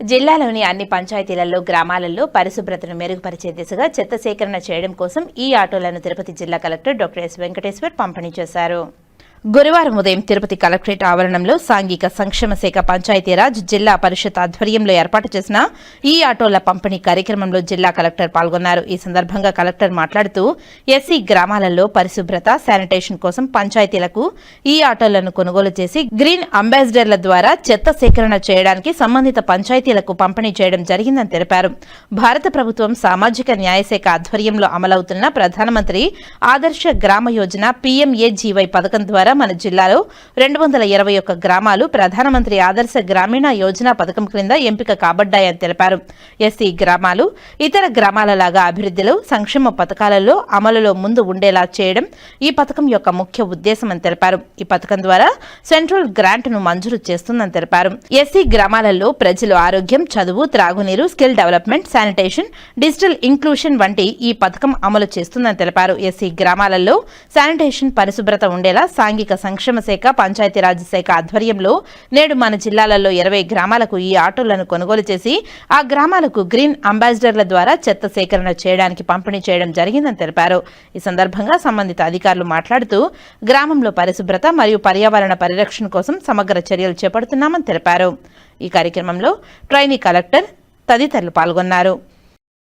జిల్లాలోని అన్ని పంచాయతీలలో గ్రామాలలో పరిశుభ్రతను మెరుగుపరిచే దిశగా చెత్త సేకరణ చేయడం కోసం ఈ ఆటోలను తిరుపతి జిల్లా కలెక్టర్ డాక్టర్ ఎస్ వెంకటేశ్వర్ పంపిణీ చేశారు. గురువారం ఉదయం తిరుపతి కలెక్టరేట్ ఆవరణంలో సాంఘిక సంక్షేమ శాఖ పంచాయతీరాజ్ జిల్లా పరిషత్ ఆధ్వర్యంలో ఏర్పాటు చేసిన ఈ ఆటోల పంపిణీ కార్యక్రమంలో జిల్లా కలెక్టర్ పాల్గొన్నారు. ఈ సందర్భంగా కలెక్టర్ మాట్లాడుతూ ఎస్సీ గ్రామాలలో పరిశుభ్రత శానిటేషన్ కోసం పంచాయతీలకు ఈ ఆటోలను కొనుగోలు చేసి గ్రీన్ అంబాసిడర్ల ద్వారా చెత్త సేకరణ చేయడానికి సంబంధిత పంచాయతీలకు పంపిణీ చేయడం జరిగిందని తెలిపారు. భారత ప్రభుత్వం సామాజిక న్యాయశాఖ ఆధ్వర్యంలో అమలవుతున్న ప్రధానమంత్రి ఆదర్శ గ్రామ యోజన పీఎంఏజీవై పథకం ద్వారా మన జిల్లాలో రెండు వందల ఇరవై ఒక్క గ్రామాలు ప్రధానమంత్రి ఆదర్శ గ్రామీణ యోజన పథకం క్రింద ఎంపిక కాబడ్డాయని తెలిపారు. ఎస్సీ గ్రామాలు ఇతర గ్రామాల లాగా అభివృద్ధిలో సంక్షేమ పథకాలలో అమలులో ముందు ఉండేలా చేయడం ఈ పథకం యొక్క ముఖ్య ఉద్దేశమని తెలిపారు. ఈ పథకం ద్వారా సెంట్రల్ గ్రాంట్ను మంజూరు చేస్తుందని తెలిపారు. ఎస్సీ గ్రామాలలో ప్రజలు ఆరోగ్యం చదువు త్రాగునీరు skill development sanitation digital inclusion వంటి ఈ పథకం అమలు చేస్తుందని తెలిపారు. ఎస్సీ గ్రామాలలో శానిటేషన్ పరిశుభ్రత ఉండేలా సాంఘిక సంక్షేమ శాఖ పంచాయతీరాజ్ శాఖ ఆధ్వర్యంలో నేడు మన జిల్లాలలో ఇరవై గ్రామాలకు ఈ ఆటోలను కొనుగోలు చేసి ఆ గ్రామాలకు గ్రీన్ అంబాసిడర్ల ద్వారా చెత్త సేకరణ చేయడానికి పంపిణీ చేయడం జరిగిందని తెలిపారు. ఈ సందర్భంగా సంబంధిత అధికారులు మాట్లాడుతూ గ్రామంలో పరిశుభ్రత మరియు పర్యావరణ పరిరక్షణ కోసం సమగ్ర చర్యలు చేపడుతున్నామని తెలిపారు. ఈ కార్యక్రమంలో ట్రైనీ కలెక్టర్ తదితరులు పాల్గొన్నారు.